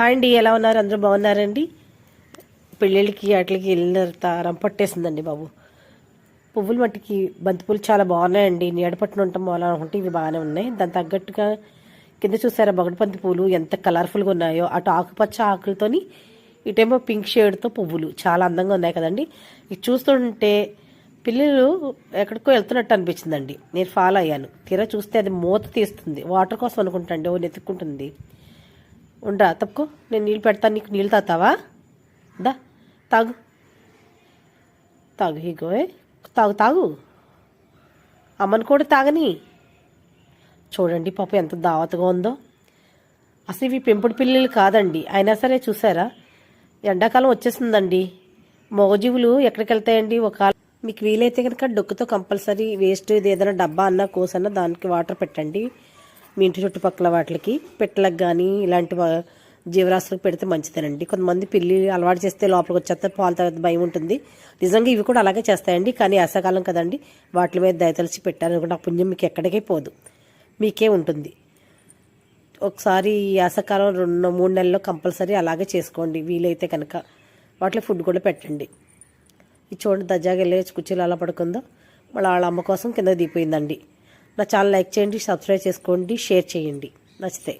Hi అండి ఎలా ఉన్నారు? అందరూ బాగున్నారండి? పెళ్ళిళ్ళకి వాటికి వెళ్ళిన రంపట్టేసిందండి బాబు. పువ్వుల మట్టికి బంతిపూలు చాలా బాగున్నాయండి. నీడపట్టున ఉంటాం అలా అనుకుంటే ఇవి బాగానే ఉన్నాయి. దాని తగ్గట్టుగా కింద చూసారా బగడపంతి పూలు ఎంత కలర్ఫుల్గా ఉన్నాయో. అటు ఆకుపచ్చ ఆకులతోని ఇటేమో పింక్ షేడ్తో పువ్వులు. చాలా అందంగా ఉన్నాయి కదండి. ఇది చూస్తుంటే పిల్లలు ఎక్కడికో వెళ్తున్నట్టు అనిపించిందండి. నేను ఫాలో అయ్యాను. తీరా చూస్తే అది మూత తీస్తుంది. వాటర్ కోసం అనుకుంటా అండి ఓ నెతుక్కుంటుంది. ఉండరా తప్పుకో. నేను నీళ్ళు పెడతాను నీకు నీళ్ళు తాతావా దా తాగు. తాగు హీగో తాగు తాగు. అమ్మని కూడా తాగని. చూడండి పాప ఎంత దావతగా ఉందో. అసలు ఇవి పెంపుడు పిల్లలు కాదండి. అయినా సరే చూసారా? ఎండాకాలం వచ్చేసిందండి మగజీవులు ఎక్కడికి వెళ్తాయండి ఒక మీకు వీలైతే కనుక డొక్కుతో కంపల్సరీ వేస్ట్ ఇది ఏదైనా డబ్బా అన్నా కోసన్నా దానికి వాటర్ పెట్టండి. మీ ఇంటి చుట్టుపక్కల వాటికి పెట్టలకు కానీ ఇలాంటి జీవరాశులకు పెడితే మంచిదేనండి. కొంతమంది పిల్లి అలవాటు చేస్తే లోపలికి వచ్చేస్తే పాలు తర్వాత భయం ఉంటుంది. నిజంగా ఇవి కూడా అలాగే చేస్తాయండి. కానీ అసకాలం కదండి వాటి మీద దయతలిచి పెట్టారనుకుంటే ఆ పుణ్యం మీకు ఎక్కడికే పోదు. మీకే ఉంటుంది. ఒకసారి ఈ వేసవకాలం రెండు మూడు నెలల్లో కంపల్సరీ అలాగే చేసుకోండి. వీలైతే కనుక వాటిలో ఫుడ్ కూడా పెట్టండి. ఇది చూడండి దజాగా వెళ్ళి కుర్చీలు అలా పడుకుందో మళ్ళీ వాళ్ళ అమ్మ కోసం కింద దిగిపోయిందండి. నా ఛానల్ లైక్ చేయండి సబ్స్క్రైబ్ చేసుకోండి షేర్ చేయండి. నచ్చితే.